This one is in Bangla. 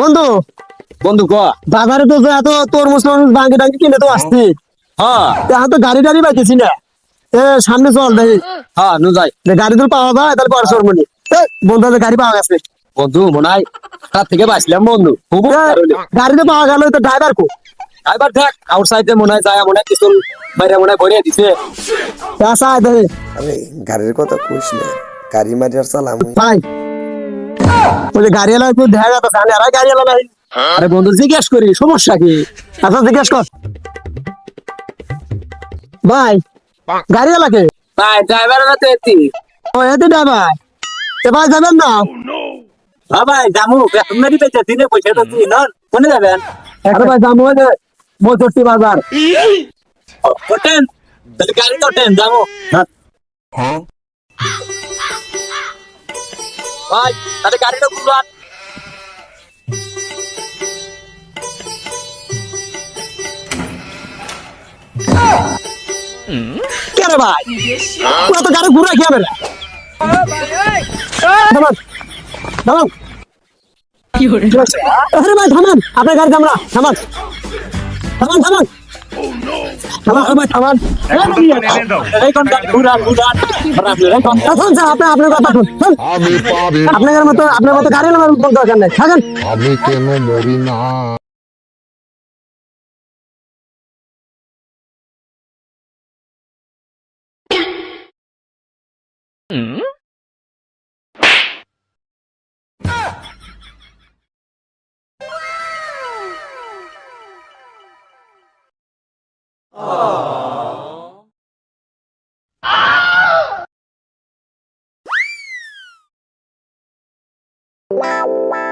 বন্ধু। বন্ধু ক? বাজারে তো যে এত তরমুজ টরমুজ ভাঙ্গি টাঙ্গি কিনে তো আসছি। হ্যাঁ এখন তো গাড়ি টাড়ি পাইতেছি না। এ সামনে চল দেখি। হ্যাঁ নু যাই। গাড়ি তো পাওয়া যায় তাহলে পরে সরমনি বন্ধু গাড়ি পাওয়া গেছে। বন্ধু মনে হয় তার থেকে বাঁচলাম বন্ধু? গাড়ি তো পাওয়া গেল তো ড্রাইভার কো? এবার দেখ আউটসাইডে মনে হয় যায় মনে হয় কিছু বাইরে মনে হয় ভরিয়ে দিছে। আরে গাড়ির কথা কইস না। গাড়ি মারিয়ার চালাম। ভাই ওই যে গাড়ি এলা একটু দেখা যাচ্ছে আমি আর গাড়ি এলা নাই আরে বন্ধু জিজ্ঞেস করি সমস্যা কি? আচ্ছা জিজ্ঞেস কর। ভাই গাড়ি এলাকে ভাই ড্রাইভার তো এতি ও এতে ড্রাইভার এ ভাই যাবেন না? হ্যাঁ ভাই জামু মেরি পেয়েছে দিনে পয়সা তো দিন কোনে যাবেন? আরে ভাই ওই যে মজুরটি বাজার। ওঠেন। গাড়ি তো ওঠেন যাব। ভাই তাহলে গাড়িটা বুঝলাম কে রে ভাই? পুরো তো গাড়ি ঘুরে খেয়ে আরে ভাই থামান আপনার গাড়ি থামান থামান। থামান থামান। আপনার মতো আপনার মতো গাড়ি নামার কোনো দরকার নেই। থাকেন। আমি কেন মরি না? Wow, wow.